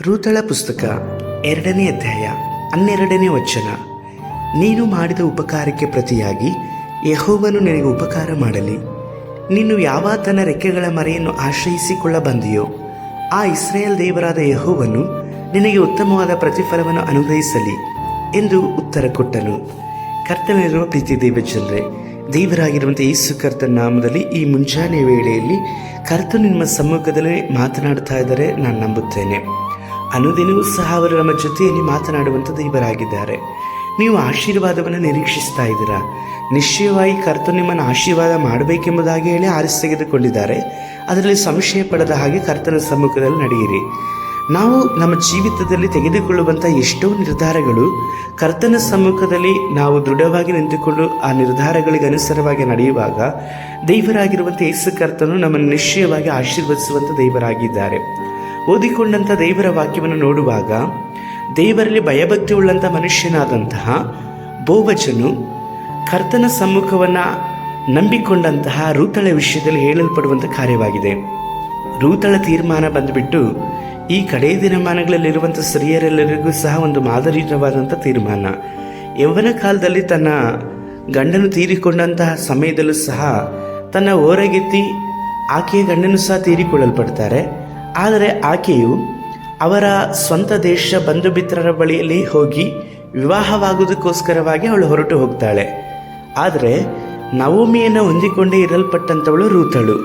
ರೂತಳ ಪುಸ್ತಕ, ಎರಡನೇ ಅಧ್ಯಾಯ, ಹನ್ನೆರಡನೇ ವಚನ. ನೀನು ಮಾಡಿದ ಉಪಕಾರಕ್ಕೆ ಪ್ರತಿಯಾಗಿ ಯಹೋವನು ನಿನಗೆ ಉಪಕಾರ ಮಾಡಲಿ. ನೀನು ಯಾವಾತನ ರೆಕ್ಕೆಗಳ ಮರೆಯನ್ನು ಆಶ್ರಯಿಸಿಕೊಳ್ಳ ಬಂದಿಯೋ, ಆ ಇಸ್ರೇಲ್ ದೇವರಾದ ಯಹೋವನು ನಿನಗೆ ಉತ್ತಮವಾದ ಪ್ರತಿಫಲವನ್ನು ಅನುಗ್ರಹಿಸಲಿ ಎಂದು ಉತ್ತರ ಕೊಟ್ಟನು. ಕರ್ತವ್ಯರುವ ಪ್ರೀತಿ ದೇವಚಂದ್ರೆ ದೇವರಾಗಿರುವಂಥ ಯೇಸು ಕರ್ತನ ನಾಮದಲ್ಲಿ ಈ ಮುಂಜಾನೆ ವೇಳೆಯಲ್ಲಿ ಕರ್ತನು ನಿಮ್ಮ ಸಮ್ಮುಖದಲ್ಲಿ ಮಾತನಾಡ್ತಾ ಇದ್ದಾರೆ ನಾನು ನಂಬುತ್ತೇನೆ. ಅನುದಿನವೂ ಸಹ ಅವರು ನಮ್ಮ ಜೊತೆಯಲ್ಲಿ ಮಾತನಾಡುವಂಥ ದೈವರಾಗಿದ್ದಾರೆ ನೀವು ಆಶೀರ್ವಾದವನ್ನು ನಿರೀಕ್ಷಿಸ್ತಾ ಇದ್ದೀರಾ? ನಿಶ್ಚಯವಾಗಿ ಕರ್ತ ನಿಮ್ಮನ್ನು ಆಶೀರ್ವಾದ ಮಾಡಬೇಕೆಂಬುದಾಗಿ ಹೇಳಿ ಆರಿಸಿ ತೆಗೆದುಕೊಂಡಿದ್ದಾರೆ. ಅದರಲ್ಲಿ ಸಂಶಯ ಪಡದ ಹಾಗೆ ಕರ್ತನ ಸಮ್ಮುಖದಲ್ಲಿ ನಡೆಯಿರಿ. ನಾವು ನಮ್ಮ ಜೀವಿತದಲ್ಲಿ ತೆಗೆದುಕೊಳ್ಳುವಂಥ ಎಷ್ಟೋ ನಿರ್ಧಾರಗಳು ಕರ್ತನ ಸಮ್ಮುಖದಲ್ಲಿ ನಾವು ದೃಢವಾಗಿ ನಿಂತುಕೊಂಡು ಆ ನಿರ್ಧಾರಗಳಿಗೆ ಅನುಸಾರವಾಗಿ ನಡೆಯುವಾಗ ದೈವರಾಗಿರುವಂಥ ಯೇಸು ಕರ್ತನು ನಮ್ಮನ್ನು ನಿಶ್ಚಯವಾಗಿ ಆಶೀರ್ವದಿಸುವಂಥ ದೇವರಾಗಿದ್ದಾರೆ. ಓದಿಕೊಂಡಂಥ ದೇವರ ವಾಕ್ಯವನ್ನು ನೋಡುವಾಗ ದೇವರಲ್ಲಿ ಭಯಭಕ್ತಿ ಉಳ್ಳಂಥ ಮನುಷ್ಯನಾದಂತಹ ಬೋವಜನು ಕರ್ತನ ಸಮ್ಮುಖವನ್ನು ನಂಬಿಕೊಂಡಂತಹ ರೂತಳ ವಿಷಯದಲ್ಲಿ ಹೇಳಲ್ಪಡುವಂಥ ಕಾರ್ಯವಾಗಿದೆ. ರೂತಳ ತೀರ್ಮಾನ ಬಂದುಬಿಟ್ಟು ಈ ಕಡೇ ದಿನಮಾನಗಳಲ್ಲಿರುವಂಥ ಸ್ತ್ರೀಯರೆಲ್ಲರಿಗೂ ಸಹ ಒಂದು ಮಾದರಿಯುತವಾದಂಥ ತೀರ್ಮಾನ. ಯೌವನ ಕಾಲದಲ್ಲಿ ತನ್ನ ಗಂಡನು ತೀರಿಕೊಂಡಂತಹ ಸಮಯದಲ್ಲೂ ಸಹ ತನ್ನ ಓರಗೆತ್ತಿ ಆಕೆಯ ಗಂಡನು ಸಹ ತೀರಿಕೊಳ್ಳಲ್ಪಡ್ತಾರೆ. ಆದರೆ ಆಕೆಯು ಅವರ ಸ್ವಂತ ದೇಶ ಬಂಧು ಮಿತ್ರರ ಬಳಿಯಲ್ಲಿ ಹೋಗಿ ವಿವಾಹವಾಗುವುದಕ್ಕೋಸ್ಕರವಾಗಿ ಅವಳು ಹೊರಟು ಹೋಗ್ತಾಳೆ. ಆದರೆ ನವೋಮಿಯನ್ನು ಹೊಂದಿಕೊಂಡೇ ಇರಲ್ಪಟ್ಟಂಥವಳು ರೂತಳು.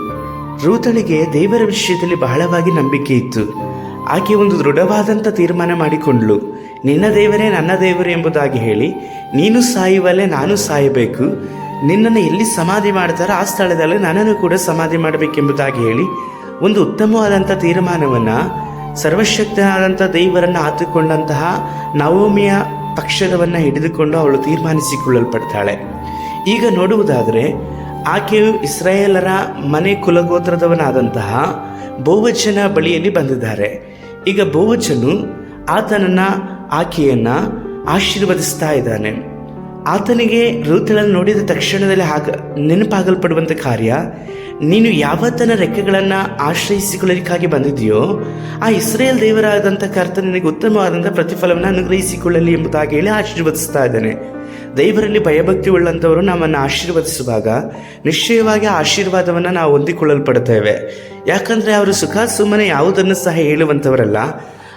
ರೂತಳಿಗೆ ದೇವರ ವಿಷಯದಲ್ಲಿ ಬಹಳವಾಗಿ ನಂಬಿಕೆ ಇತ್ತು. ಆಕೆ ಒಂದು ದೃಢವಾದಂಥ ತೀರ್ಮಾನ ಮಾಡಿಕೊಂಡ್ಳು. ನಿನ್ನ ದೇವರೇ ನನ್ನ ದೇವರು ಎಂಬುದಾಗಿ ಹೇಳಿ, ನೀನು ಸಾಯುವಲ್ಲೇ ನಾನು ಸಾಯಬೇಕು. ನಿನ್ನನ್ನು ಎಲ್ಲಿ ಸಮಾಧಿ ಮಾಡ್ತಾರೋ ಆ ಸ್ಥಳದಲ್ಲಿ ನನ್ನನ್ನು ಕೂಡ ಸಮಾಧಿ ಮಾಡಬೇಕೆಂಬುದಾಗಿ ಹೇಳಿ ಒಂದು ಉತ್ತಮವಾದಂಥ ತೀರ್ಮಾನವನ್ನು ಸರ್ವಶಕ್ತನಾದಂಥ ದೈವರನ್ನು ಆತುಕೊಂಡಂತಹ ನವೋಮಿಯ ಪಕ್ಷದವನ್ನು ಹಿಡಿದುಕೊಂಡು ಅವಳು ತೀರ್ಮಾನಿಸಿಕೊಳ್ಳಲ್ಪಡ್ತಾಳೆ. ಈಗ ನೋಡುವುದಾದರೆ, ಆಕೆಯು ಇಸ್ರಾಯೇಲರ ಮನೆ ಕುಲಗೋತ್ರದವನಾದಂತಹ ಬೋವಚನ ಬಳಿಯಲ್ಲಿ ಬಂದಿದ್ದಾರೆ. ಈಗ ಬೋವಚನು ಆತನನ್ನು, ಆಕೆಯನ್ನು ಆಶೀರ್ವದಿಸ್ತಾ ಇದ್ದಾನೆ. ಆತನಿಗೆ ಋತುಳನ್ನು ನೋಡಿದ ತಕ್ಷಣದಲ್ಲಿ ಆಗ ನೆನಪಾಗಲ್ಪಡುವಂಥ ಕಾರ್ಯ ನೀನು ಯಾವತ್ತನ ರೆಕ್ಕೆಗಳನ್ನು ಆಶ್ರಯಿಸಿಕೊಳ್ಳಲಿಕ್ಕಾಗಿ ಬಂದಿದೆಯೋ ಆ ಇಸ್ರೇಲ್ ದೇವರಾದಂಥ ಕರ್ತ ನಿನಗೆ ಉತ್ತಮವಾದಂಥ ಪ್ರತಿಫಲವನ್ನು ಅನುಗ್ರಹಿಸಿಕೊಳ್ಳಲಿ ಎಂಬುದಾಗಿ ಹೇಳಿ ಆಶೀರ್ವದಿಸ್ತಾ ಇದ್ದಾನೆ. ದೇವರಲ್ಲಿ ಭಯಭಕ್ತಿ ಉಳ್ಳಂಥವರು ನಮ್ಮನ್ನು ಆಶೀರ್ವದಿಸುವಾಗ ನಿಶ್ಚಯವಾಗಿ ಆಶೀರ್ವಾದವನ್ನು ನಾವು ಹೊಂದಿಕೊಳ್ಳಲ್ಪಡ್ತೇವೆ ಯಾಕಂದರೆ ಅವರು ಸುಖ ಸುಮ್ಮನೆ ಯಾವುದನ್ನು ಸಹ ಹೇಳುವಂಥವರಲ್ಲ.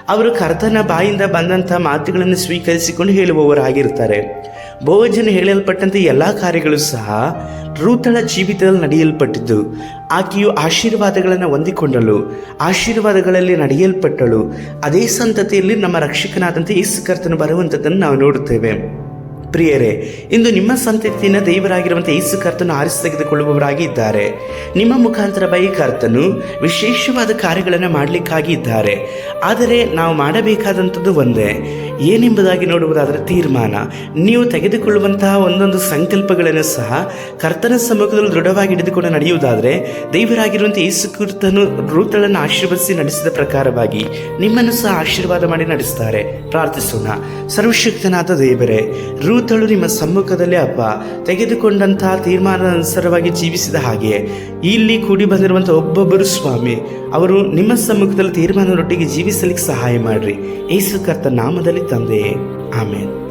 ಅವರು ಕರ್ತನ ಬಾಯಿಂದ ಬಂದಂಥ ಮಾತುಗಳನ್ನು ಸ್ವೀಕರಿಸಿಕೊಂಡು ಹೇಳುವವರಾಗಿರ್ತಾರೆ ಬಹುಜನ ಹೇಳಲ್ಪಟ್ಟಂತೆ ಎಲ್ಲ ಕಾರ್ಯಗಳು ಸಹ ರೂತಳ ಜೀವಿತದಲ್ಲಿ ನಡೆಯಲ್ಪಟ್ಟಿದ್ದು, ಆಕೆಯು ಆಶೀರ್ವಾದಗಳನ್ನು ಹೊಂದಿಕೊಂಡಳು, ಆಶೀರ್ವಾದಗಳಲ್ಲಿ ನಡೆಯಲ್ಪಟ್ಟಳು. ಅದೇ ಸಂತತಿಯಲ್ಲಿ ನಮ್ಮ ರಕ್ಷಕನಾದಂತೆ ಯೇಸು ಕರ್ತನು ಬರುವಂಥದ್ದನ್ನು ನಾವು ನೋಡುತ್ತೇವೆ. ಪ್ರಿಯರೇ, ಇಂದು ನಿಮ್ಮ ಸಂತತಿಯನ್ನು ದೇವರಾಗಿರುವಂಥ ಯೇಸು ಕರ್ತನು ಆರಿಸಿ ತೆಗೆದುಕೊಳ್ಳುವವರಾಗಿ ಇದ್ದಾರೆ. ನಿಮ್ಮ ಮುಖಾಂತರವಾಗಿ ಕರ್ತನು ವಿಶೇಷವಾದ ಕಾರ್ಯಗಳನ್ನು ಮಾಡಲಿಕ್ಕಾಗಿ ಇದ್ದಾರೆ. ಆದರೆ ನಾವು ಮಾಡಬೇಕಾದಂಥದ್ದು ಒಂದೇ, ಏನೆಂಬುದಾಗಿ ನೋಡುವುದಾದರೆ ತೀರ್ಮಾನ. ನೀವು ತೆಗೆದುಕೊಳ್ಳುವಂತಹ ಒಂದೊಂದು ಸಂಕಲ್ಪಗಳನ್ನು ಸಹ ಕರ್ತನ ಸಮ್ಮುಖದಲ್ಲಿ ದೃಢವಾಗಿ ಹಿಡಿದುಕೊಂಡು ನಡೆಯುವುದಾದರೆ ದೇವರಾಗಿರುವಂಥ ಯೇಸು ಕರ್ತನು ರೂತಳನ್ನು ಆಶೀರ್ವದಿಸಿ ನಡೆಸಿದ ಪ್ರಕಾರವಾಗಿ ನಿಮ್ಮನ್ನು ಸಹ ಆಶೀರ್ವಾದ ಮಾಡಿ ನಡೆಸ್ತಾರೆ. ಪ್ರಾರ್ಥಿಸೋಣ. ಸರ್ವಶಕ್ತನಾದ ದೇವರೇ ರೂತಳು ನಿಮ್ಮ ಸಮ್ಮುಖದಲ್ಲಿ ಅಪ್ಪ. ತೆಗೆದುಕೊಂಡಂತಹ ತೀರ್ಮಾನದ ಅನುಸಾರವಾಗಿ ಜೀವಿಸಿದ ಹಾಗೆ ಇಲ್ಲಿ ಕೂಡಿ ಬಂದಿರುವಂಥ ಒಬ್ಬೊಬ್ಬರು ಸ್ವಾಮಿ, ಅವರು ನಿಮ್ಮ ಸಮ್ಮುಖದಲ್ಲಿ ತೀರ್ಮಾನದೊಟ್ಟಿಗೆ ಜೀವಿಸಲಿಕ್ಕೆ ಸಹಾಯ ಮಾಡ್ರಿ. ಏಸು ಕರ್ತ ನಾಮದಲ್ಲಿ ತಂದೆಯೇ. ಆಮೇಲೆ